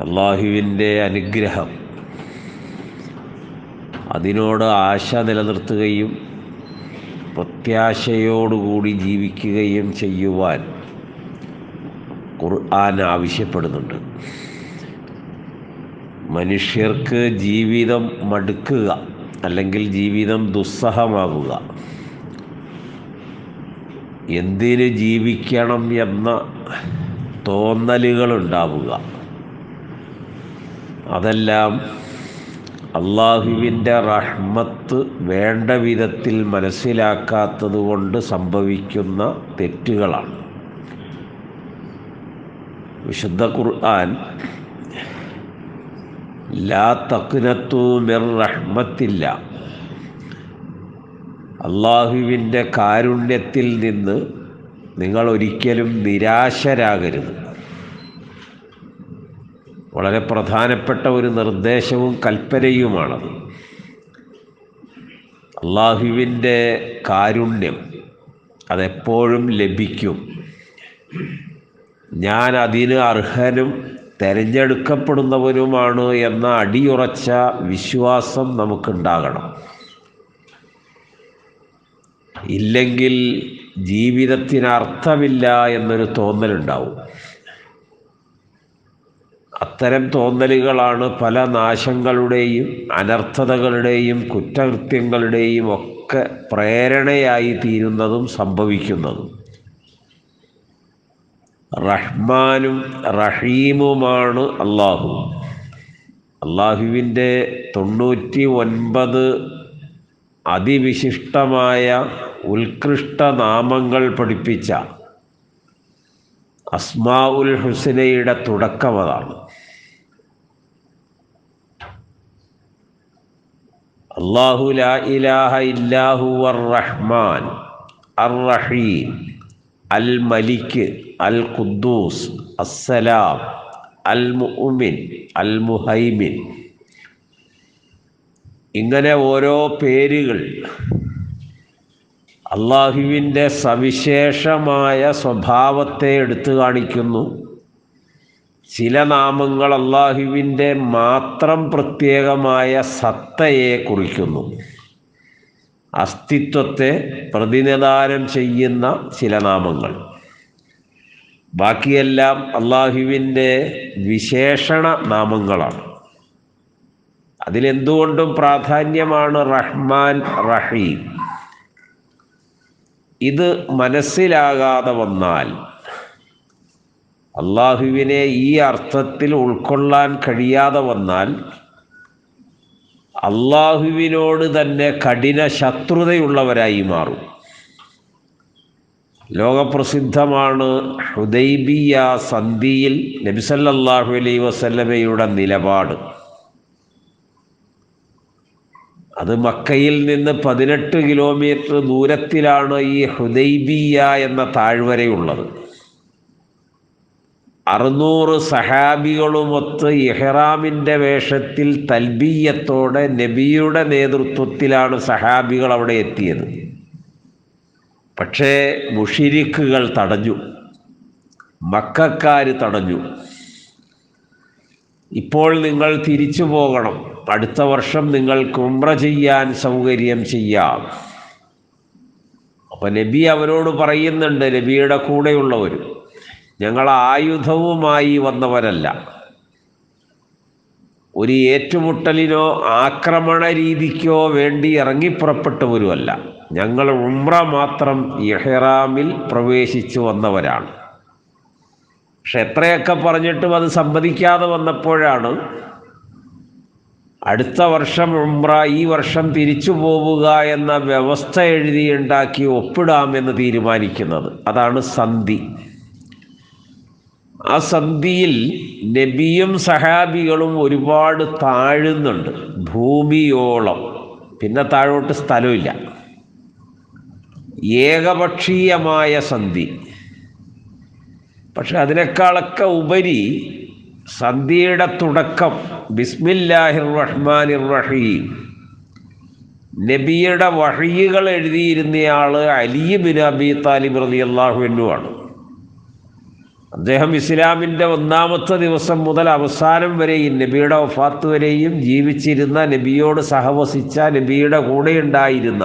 അള്ളാഹുവിന്റെ അനുഗ്രഹം. അതിനോട് ആശ നിലനിർത്തുകയും പ്രത്യാശയോടുകൂടി ജീവിക്കുകയും ചെയ്യുവാൻ ഖുർആൻ ആവശ്യപ്പെടുന്നുണ്ട്. മനുഷ്യർക്ക് ജീവിതം മടുക്കുക അല്ലെങ്കിൽ ജീവിതം ദുസ്സഹമാകുക എന്തിന് ജീവിക്കണം എന്ന തോന്നലുകളുണ്ടാവുക. അതെല്ലാം അള്ളാഹുവിന്റെ റഹ്മത്ത് വേണ്ട വിധത്തിൽ മനസ്സിലാക്കാത്തത് കൊണ്ട് സംഭവിക്കുന്ന തെറ്റുകളാണ്. വിശുദ്ധ ഖുർആൻ ലാ തക്നത്തു മിർ റഹ്മത്തില്ല. അള്ളാഹുവിന്റെ കാരുണ്യത്തിൽ നിന്ന് നിങ്ങൾ ഒരിക്കലും നിരാശരാകരുത്. വളരെ പ്രധാനപ്പെട്ട ഒരു നിർദ്ദേശവും കൽപ്പനയുമാണത്. അള്ളാഹുവിന്റെ കാരുണ്യം അതെപ്പോഴും ലഭിക്കും. ഞാൻ അതിന് അർഹനും തിരഞ്ഞെടുക്കപ്പെടുന്നവനുമാണ് എന്ന അടിയുറച്ച വിശ്വാസം നമുക്കുണ്ടാകണം. ഇല്ലെങ്കിൽ ജീവിതത്തിന് അർത്ഥമില്ല എന്നൊരു തോന്നലുണ്ടാവും. അത്തരം തോന്നലുകളാണ് പല നാശങ്ങളുടെയും അനർത്ഥതകളുടെയും കുറ്റകൃത്യങ്ങളുടെയും ഒക്കെ പ്രേരണയായി തീരുന്നതും സംഭവിക്കുന്നതും. റഹ്മാനും റഹീമുമാണ് അള്ളാഹു അള്ളാഹുവിന്റെ തൊണ്ണൂറ്റി ഒൻപത് അതിവിശിഷ്ടമായ ഉത്കൃഷ്ട നാമങ്ങൾ പഠിപ്പിച്ച അസ്മാ ഉൽ ഹുസനയുടെ തുടക്കം അള്ളാഹു ലാ ഇലാഹ ഇല്ലാഹു റഹ്മാൻ അർ റഹീം അൽ മലിക്ക് അൽ ഖുദ്ദൂസ് അസ്സലാം അൽ മുഅ്മിൻ അൽ മുഹൈമിൻ ഇങ്ങനെ ഓരോ പേരുകൾ അള്ളാഹുവിന്റെ സവിശേഷമായ സ്വഭാവത്തെ എടുത്തു കാണിക്കുന്നു. ചില നാമങ്ങൾ അള്ളാഹുവിന്റെ മാത്രം പ്രത്യേകമായ സത്തയെ കുറിക്കുന്നു. അസ്തിത്വത്തെ പ്രതിനിധാനം ചെയ്യുന്ന ചില നാമങ്ങൾ. ബാക്കിയെല്ലാം അള്ളാഹുവിന്റെ വിശേഷണ നാമങ്ങളാണ്. അതിലെന്തുകൊണ്ടും പ്രാധാന്യമാണ് റഹ്മാൻ റഹീം. ഇത് മനസ്സിലാകാതെ വന്നാൽ അള്ളാഹുവിനെ ഈ അർത്ഥത്തിൽ ഉൾക്കൊള്ളാൻ കഴിയാതെ വന്നാൽ അള്ളാഹുവിനോട് തന്നെ കഠിന ശത്രുതയുള്ളവരായി മാറും. ലോകപ്രസിദ്ധമാണ് ഹുദൈബിയ സന്ധിയിൽ നബിസല്ലാഹു അലൈ വസല്ലമയുടെ നിലപാട്. അത് മക്കയിൽ നിന്ന് പതിനെട്ട് കിലോമീറ്റർ ദൂരത്തിലാണ് ഈ ഹുദൈബിയ എന്ന താഴ്വരയുള്ളത്. അറുന്നൂറ് സഹാബികളുമൊത്ത് ഇഹ്റാമിന്റെ വേഷത്തിൽ തൽബീയത്തോടെ നബിയുടെ നേതൃത്വത്തിലാണ് സഹാബികൾ അവിടെ എത്തിയത്. പക്ഷേ മുഷിരിക്കുകൾ തടഞ്ഞു. മക്കാർ തടഞ്ഞു. ഇപ്പോൾ നിങ്ങൾ തിരിച്ചു പോകണം. അടുത്ത വർഷം നിങ്ങൾ ഉംറ ചെയ്യാൻ സൗകര്യം ചെയ്യാം. അപ്പം നബി അവരോട് പറയുന്നുണ്ട് നബിയുടെ കൂടെയുള്ളവർ ഞങ്ങൾ ആയുധവുമായി വന്നവരല്ല. ഒരു ഏറ്റുമുട്ടലിനോ ആക്രമണ രീതിക്കോ വേണ്ടി ഇറങ്ങിപ്പുറപ്പെട്ടവരുമല്ല ഞങ്ങൾ ഉംറ മാത്രം ഇഹ്റാമിൽ പ്രവേശിച്ചു വന്നവരാണ്. പക്ഷെ എത്രയൊക്കെ പറഞ്ഞിട്ടും അത് സമ്മതിക്കാതെ വന്നപ്പോഴാണ് അടുത്ത വർഷം ഉംറ ഈ വർഷം തിരിച്ചു പോവുക എന്ന വ്യവസ്ഥ എഴുതിയുണ്ടാക്കി ഒപ്പിടാമെന്ന് തീരുമാനിക്കുന്നത്. അതാണ് സന്ധി. ആ സന്ധിയിൽ നബിയും സഹാബികളും ഒരുപാട് താഴുന്നുണ്ട്. ഭൂമിയോളം. പിന്നെ താഴോട്ട് സ്ഥലമില്ല. ഏകപക്ഷീയമായ സന്ധി. പക്ഷെ അതിനേക്കാളൊക്കെ ഉപരി സന്ധിയുടെ തുടക്കം ബിസ്മില്ലാഹിർ റഹ്മാനിർ റഹീം നബിയുടെ വഴികൾ എഴുതിയിരുന്നയാൾ അലി ബിൻ അബി താലിബ് റതി അള്ളാഹുവിനുമാണ് അദ്ദേഹം ഇസ്ലാമിന്റെ ഒന്നാമത്തെ ദിവസം മുതൽ അവസാനം വരെയും നബിയുടെ വഫാത്ത് വരെയും ജീവിച്ചിരുന്ന നബിയോട് സഹവസിച്ച നബിയുടെ കൂടെ ഉണ്ടായിരുന്ന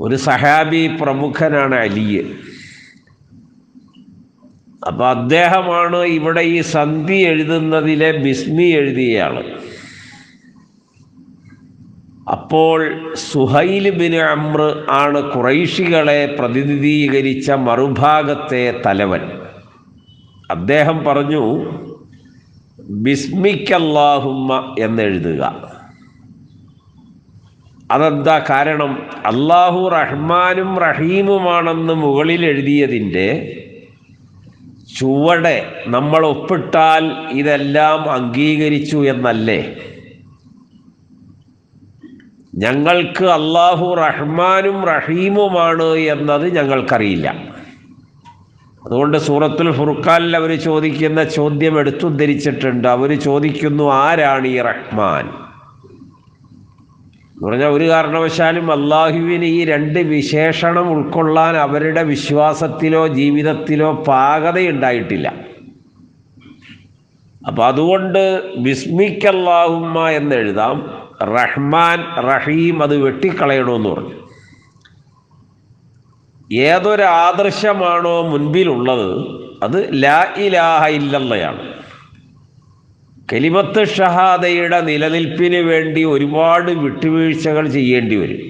ഒരു സഹാബി പ്രമുഖനാണ് അലിയ് അപ്പോൾ അദ്ദേഹമാണ് ഇവിടെ ഈ സന്ധി എഴുതുന്നതിലെ ബിസ്മി എഴുതിയയാൾ അപ്പോൾ സുഹൈൽ ബിൻ അമ്ര ആണ് കുറൈഷികളെ പ്രതിനിധീകരിച്ച മറുഭാഗത്തെ തലവൻ. അദ്ദേഹം പറഞ്ഞു ബിസ്മിക്കല്ലാഹുമ്മ എന്നെഴുതുക. അതെന്താ കാരണം? അള്ളാഹു റഹ്മാനും റഹീമുമാണെന്ന് മുകളിൽ എഴുതിയതിന്റെ ചുവടെ നമ്മൾ ഒപ്പിട്ടാൽ ഇതെല്ലാം അംഗീകരിച്ചു എന്നല്ലേ? ഞങ്ങൾക്ക് അള്ളാഹു റഹ്മാനും റഹീമുമാണ് എന്നത് ഞങ്ങൾക്കറിയില്ല. അതുകൊണ്ട് സൂറത്തുൽ ഫുർഖാനിൽ അവർ ചോദിക്കുന്ന ചോദ്യം എടുത്തുദ്ധരിച്ചിട്ടുണ്ട് അവർ ചോദിക്കുന്നു ആരാണ് ഈ റഹ്മാൻ? എന്ന് പറഞ്ഞാൽ ഒരു കാരണവശാലും അള്ളാഹുവിന് ഈ രണ്ട് വിശേഷണം ഉൾക്കൊള്ളാൻ അവരുടെ വിശ്വാസത്തിലോ ജീവിതത്തിലോ പാകതയുണ്ടായിട്ടില്ല. അപ്പം അതുകൊണ്ട് ബിസ്മിക്കല്ലാഹുമ്മ എന്നെഴുതാം റഹ്മാൻ റഹീം അത് വെട്ടിക്കളയണമെന്ന് പറഞ്ഞു. ഏതൊരു ആദർശമാണോ മുൻപിലുള്ളത് അത് ലാ ഇലാഹ ഇല്ലല്ലയാണ്. കലിമത്ത് ഷഹാദയുടെ നിലനിൽപ്പിന് വേണ്ടി ഒരുപാട് വിട്ടുവീഴ്ചകൾ ചെയ്യേണ്ടി വരും.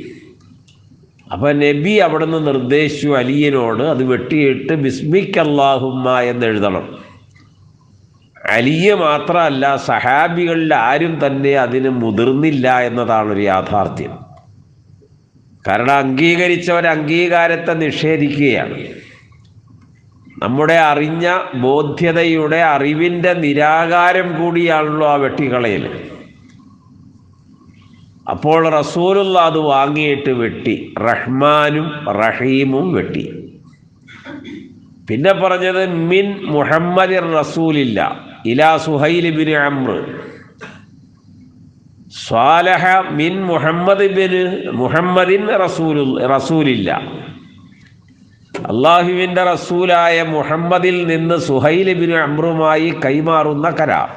അപ്പം നബി അവിടുന്ന് നിർദ്ദേശിച്ചു അലിയനോട് അത് വെട്ടിയിട്ട് ബിസ്മിക് അള്ളാഹുമ്മ എന്നെഴുതണം അലിയ മാത്രമല്ല സഹാബികളിൽ ആരും തന്നെ അതിന് മുതിർന്നില്ല എന്നതാണ് ഒരു യാഥാർത്ഥ്യം. കാരണം അംഗീകരിച്ചവർ അംഗീകാരത്തെ നിഷേധിക്കുകയാണ്. നമ്മുടെ അറിഞ്ഞ ബോധ്യതയുടെ അറിവിന്റെ നിരാകാരം കൂടിയാണല്ലോ ആ വെട്ടിക്കളയിൽ. അപ്പോൾ റസൂലുള്ള അത് വാങ്ങിയിട്ട് വെട്ടി. റഹ്മാനും റഹീമും വെട്ടി. പിന്നെ പറഞ്ഞത് മിൻ മുഹമ്മദിർ റസൂലില്ല ഇലാ സുഹൈൽ ബിൻ അമ്ര സ്വാലഹ മിൻ മുഹമ്മദ് മുഹമ്മദിൻ റസൂലു റസൂലില്ല. അള്ളാഹുവിന്റെ റസൂലായ മുഹമ്മദിൽ നിന്ന് സുഹൈൽ ബിൻ അമ്രുമായി കൈമാറുന്ന കരാർ.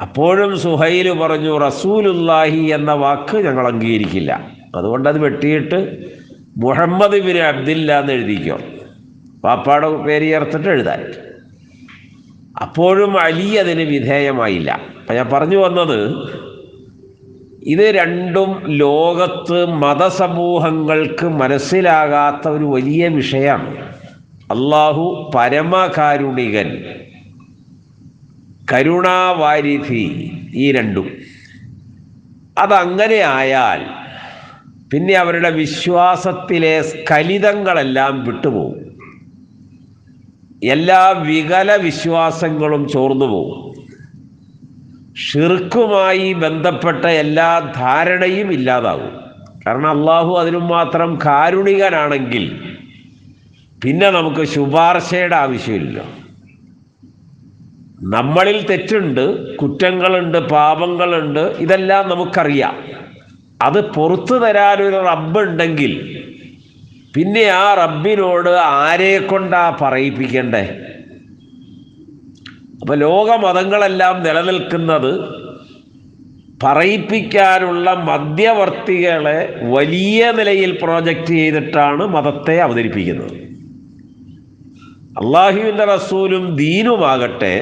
അപ്പോഴും സുഹൈൽ പറഞ്ഞു റസൂലുല്ലാഹി എന്ന വാക്ക് ഞങ്ങൾ അംഗീകരിക്കില്ല. അതുകൊണ്ട് അത് വെട്ടിയിട്ട് മുഹമ്മദ് ബിൻ അബ്ദില്ല എന്ന് എഴുതിക്കോ. പാപ്പാടെ പേര് ചേർത്തിട്ട് എഴുതാൻ. അപ്പോഴും അലി അതിന് വിധേയമായില്ല. അപ്പം ഞാൻ പറഞ്ഞു വന്നത് ഇത് രണ്ടും ലോകത്ത് മതസമൂഹങ്ങൾക്ക് മനസ്സിലാകാത്ത ഒരു വലിയ വിഷയമാണ് അള്ളാഹു പരമകാരുണികൻ. കരുണാവാരിധി ഈ രണ്ടും. അതങ്ങനെ ആയാൽ പിന്നെ അവരുടെ വിശ്വാസത്തിലെ സ്ഖലിതങ്ങളെല്ലാം വിട്ടുപോകും. എല്ലാ വികല വിശ്വാസങ്ങളും ചോർന്നു പോകും ഷിർക്കുമായി ബന്ധപ്പെട്ട എല്ലാ ധാരണയും ഇല്ലാതാകും കാരണം അള്ളാഹു അതിനും മാത്രം കാരുണികനാണെങ്കിൽ പിന്നെ നമുക്ക് ശുപാർശയുടെ ആവശ്യമില്ല. നമ്മളിൽ തെറ്റുണ്ട് കുറ്റങ്ങളുണ്ട് പാപങ്ങളുണ്ട് ഇതെല്ലാം നമുക്കറിയാം. അത് പുറത്തു തരാനൊരു റബ്ബുണ്ടെങ്കിൽ പിന്നെ ആ റബ്ബിനോട് ആരെ കൊണ്ടാ പറയിപ്പിക്കണ്ടേ? അപ്പോൾ ലോകമതങ്ങളെല്ലാം നിലനിൽക്കുന്നത് പറയിപ്പിക്കാനുള്ള മധ്യവർത്തികളെ വലിയ നിലയിൽ പ്രോജക്റ്റ് ചെയ്തിട്ടാണ് മതത്തെ അവതരിപ്പിക്കുന്നത്. അള്ളാഹുവിന്റെ റസൂലും ദീനുമാകട്ടെ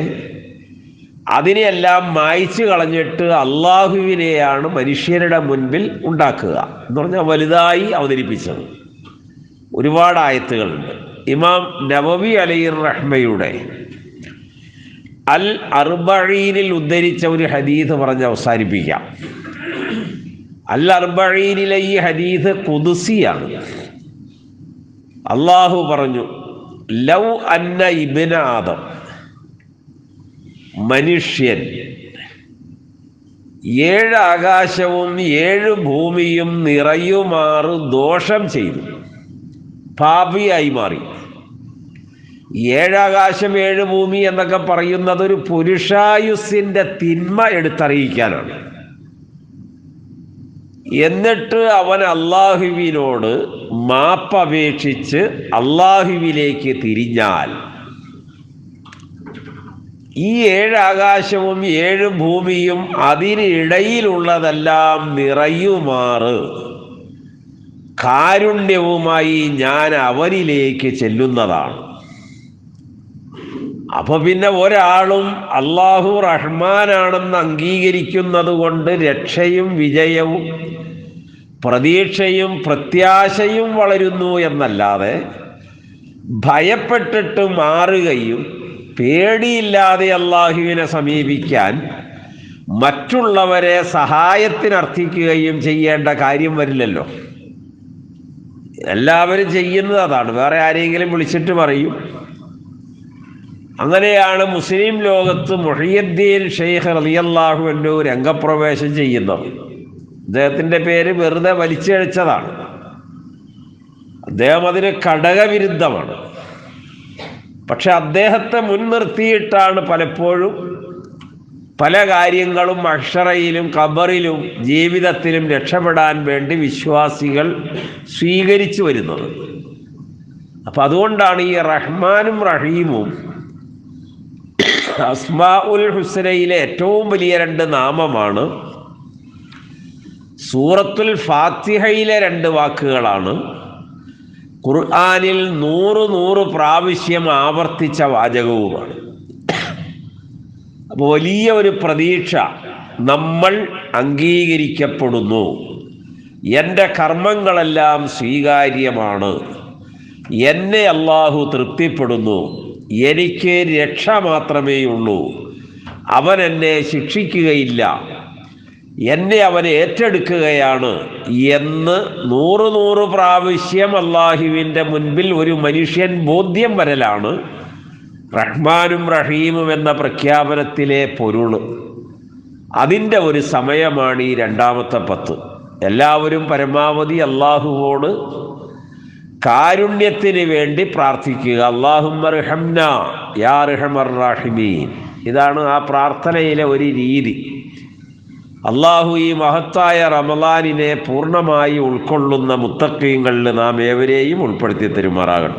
അതിനെയെല്ലാം മായ്ച്ചു കളഞ്ഞിട്ട് അള്ളാഹുവിനെയാണ് മനുഷ്യരുടെ മുൻപിൽ ഉണ്ടാക്കുക എന്ന് പറഞ്ഞാൽ വലുതായി അവതരിപ്പിച്ചത്. ഒരുപാട് ആയത്തുകളുണ്ട്. ഇമാം നവവി അലി റഹ്മയുടെ അൽ അർബഴീനിൽ ഉദ്ധരിച്ച ഒരു ഹദീസ് പറഞ്ഞ് അവസാനിപ്പിക്കാം. അൽ അർബഴീനിലെ ഈ ഹദീസ് കുതുസിയാണ് അള്ളാഹു പറഞ്ഞു ലൗ അന്ന ഇബിനാദം മനുഷ്യൻ ഏഴ് ആകാശവും ഏഴ് ഭൂമിയും നിറയുമാറ് ദോഷം ചെയ്തു. പാപിയായി മാറി. ഏഴാകാശം ഏഴ് ഭൂമി എന്നൊക്കെ പറയുന്നത് ഒരു പുരുഷായുസിന്റെ തിന്മ എടുത്തറിയിക്കാനാണ്. എന്നിട്ട് അവൻ അള്ളാഹുവിനോട് മാപ്പപേക്ഷിച്ച് അള്ളാഹുവിലേക്ക് തിരിഞ്ഞാൽ ഈ ഏഴ് ആകാശവും ഏഴ് ഭൂമിയും അതിനിടയിലുള്ളതെല്ലാം നിറയുമാറ്. കാരുണ്യവുമായി ഞാൻ അവനിലേക്ക് ചെല്ലുന്നതാണ്. അപ്പൊ പിന്നെ ഒരാളും അള്ളാഹു റഹ്മാനാണെന്ന് അംഗീകരിക്കുന്നത് കൊണ്ട് രക്ഷയും വിജയവും പ്രതീക്ഷയും പ്രത്യാശയും വളരുന്നു എന്നല്ലാതെ ഭയപ്പെട്ടിട്ട് മാറുകയും പേടിയില്ലാതെ അള്ളാഹുവിനെ സമീപിക്കാൻ മറ്റുള്ളവരെ സഹായത്തിനർത്ഥിക്കുകയും ചെയ്യേണ്ട കാര്യം വരില്ലല്ലോ. എല്ലാവരും ചെയ്യുന്നത് അതാണ്. വേറെ ആരെങ്കിലും വിളിച്ചിട്ട് പറയും. അങ്ങനെയാണ് മുസ്ലിം ലോകത്ത് മുഹിയുദ്ദീൻ ഷെയ്ഖ് റളിയല്ലാഹു അൻഹു രംഗപ്രവേശം ചെയ്യുന്നത്. അദ്ദേഹത്തിന്റെ പേര് വെറുതെ വലിച്ചഴിച്ചതാണ്. അദ്ദേഹം അതിന് ഘടകവിരുദ്ധമാണ് പക്ഷെ അദ്ദേഹത്തെ മുൻനിർത്തിയിട്ടാണ് പലപ്പോഴും പല കാര്യങ്ങളും അക്ഷറയിലും ഖബറിലും ജീവിതത്തിലും രക്ഷപ്പെടാൻ വേണ്ടി വിശ്വാസികൾ സ്വീകരിച്ചു വരുന്നത്. അപ്പം അതുകൊണ്ടാണ് ഈ റഹ്മാനും റഹീമും അസ്മാ ഉൽ ഹുസനയിലെ ഏറ്റവും വലിയ രണ്ട് നാമമാണ്. സൂറത്തുൽ ഫാത്തിഹയിലെ രണ്ട് വാക്കുകളാണ്. ഖുർആാനിൽ നൂറ് നൂറ് പ്രാവശ്യം ആവർത്തിച്ച വാചകവുമാണ്. അപ്പോൾ വലിയ ഒരു പ്രതീക്ഷ നമ്മൾ അംഗീകരിക്കപ്പെടുന്നു. എന്റെ കർമ്മങ്ങളെല്ലാം സ്വീകാര്യമാണ്. എന്നെ അള്ളാഹു തൃപ്തിപ്പെടുന്നു. എനിക്ക് രക്ഷ മാത്രമേ ഉള്ളൂ. അവൻ എന്നെ ശിക്ഷിക്കുകയില്ല. എന്നെ അവൻ ഏറ്റെടുക്കുകയാണ് എന്ന് നൂറ് നൂറ് പ്രാവശ്യം അള്ളാഹുവിന്റെ മുൻപിൽ ഒരു മനുഷ്യൻ ബോധ്യം വരലാണ്. റഹ്മാനും റഹീമും എന്ന പ്രഖ്യാപനത്തിലെ പൊരുൾ അതിന്റെ ഒരു സമയമാണ് ഈ രണ്ടാമത്തെ പത്ത്. എല്ലാവരും പരമാവധി അള്ളാഹുവോട് കാരുണ്യത്തിന് വേണ്ടി പ്രാർത്ഥിക്കുക. അള്ളാഹുമർഹംന യാ ഇതാണ് ആ പ്രാർത്ഥനയിലെ ഒരു രീതി. അള്ളാഹു ഈ മഹത്തായ റമലാനിനെ പൂർണമായി ഉൾക്കൊള്ളുന്ന മുത്തക്കീങ്ങളിൽ നാം ഏവരെയും ഉൾപ്പെടുത്തി തരുമാറാകട്ടെ.